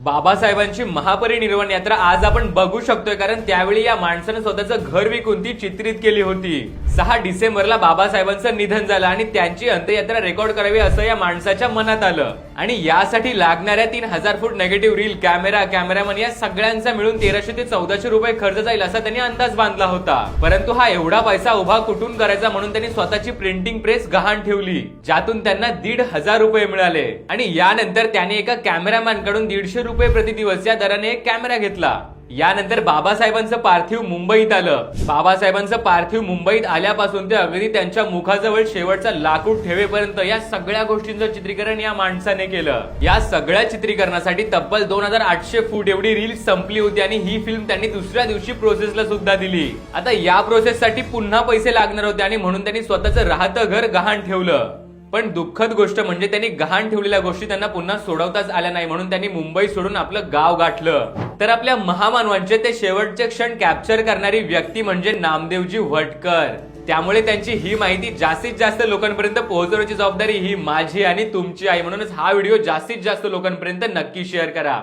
बाबासाहेबांची महापरिनिर्वाण यात्रा आज आपण बघू शकतोय कारण त्यावेळी या माणसानं स्वतःचं घर विकून ती चित्रित केली होती. सहा डिसेंबरला बाबासाहेबांचं निधन झालं आणि त्यांची अंत्ययात्रा रेकॉर्ड करावी असं या माणसाच्या मनात आलं. आणि यासाठी लागणाऱ्या तीन हजार foot negative reel camera cameraman या सगळ्यांचा मिळून तेराशे ते चौदाशे रुपये खर्च जाईल असा त्यांनी अंदाज बांधला होता. परंतु हा एवढा पैसा उभा कुठून करायचा म्हणून त्यांनी स्वतःची प्रिंटिंग प्रेस गहाण ठेवली ज्यातून त्यांना दीड हजार रुपये मिळाले. आणि यानंतर त्याने एका कॅमेरामॅनकडून दीडशे रुपये प्रति दिवस या दराने एक कॅमेरा घेतला. यानंतर बाबासाहेबांचं पार्थिव मुंबईत आलं. बाबासाहेबांचं पार्थिव मुंबईत आल्यापासून ते अगदी त्यांच्या मुखाजवळ शेवटचा लाकूड ठेवेपर्यंत या सगळ्या गोष्टींचं चित्रीकरण या माणसाने केलं. या सगळ्या चित्रीकरणासाठी तब्बल दोन हजार आठशे फूट एवढी रील संपली होती आणि ही फिल्म त्यांनी दुसऱ्या दिवशी प्रोसेसला सुद्धा दिली. आता या प्रोसेससाठी पुन्हा पैसे लागणार होते आणि म्हणून त्यांनी स्वतःचं राहतं घर गहाण ठेवलं. पण दुःखद गोष्ट म्हणजे त्यांनी गहाण ठेवलेल्या गोष्टी त्यांना पुन्हा सोडवताच आल्या नाही म्हणून त्यांनी मुंबई सोडून आपलं गाव गाठलं. तर आपल्या महामानवांचे ते शेवटचे क्षण कॅप्चर करणारी व्यक्ती म्हणजे नामदेवजी वटकर. त्यामुळे त्यांची ही माहिती जास्तीत जास्त लोकांपर्यंत पोहोचवण्याची जबाबदारी ही माझी आणि तुमची आहे. म्हणूनच हा व्हिडिओ जास्तीत जास्त लोकांपर्यंत नक्की शेअर करा.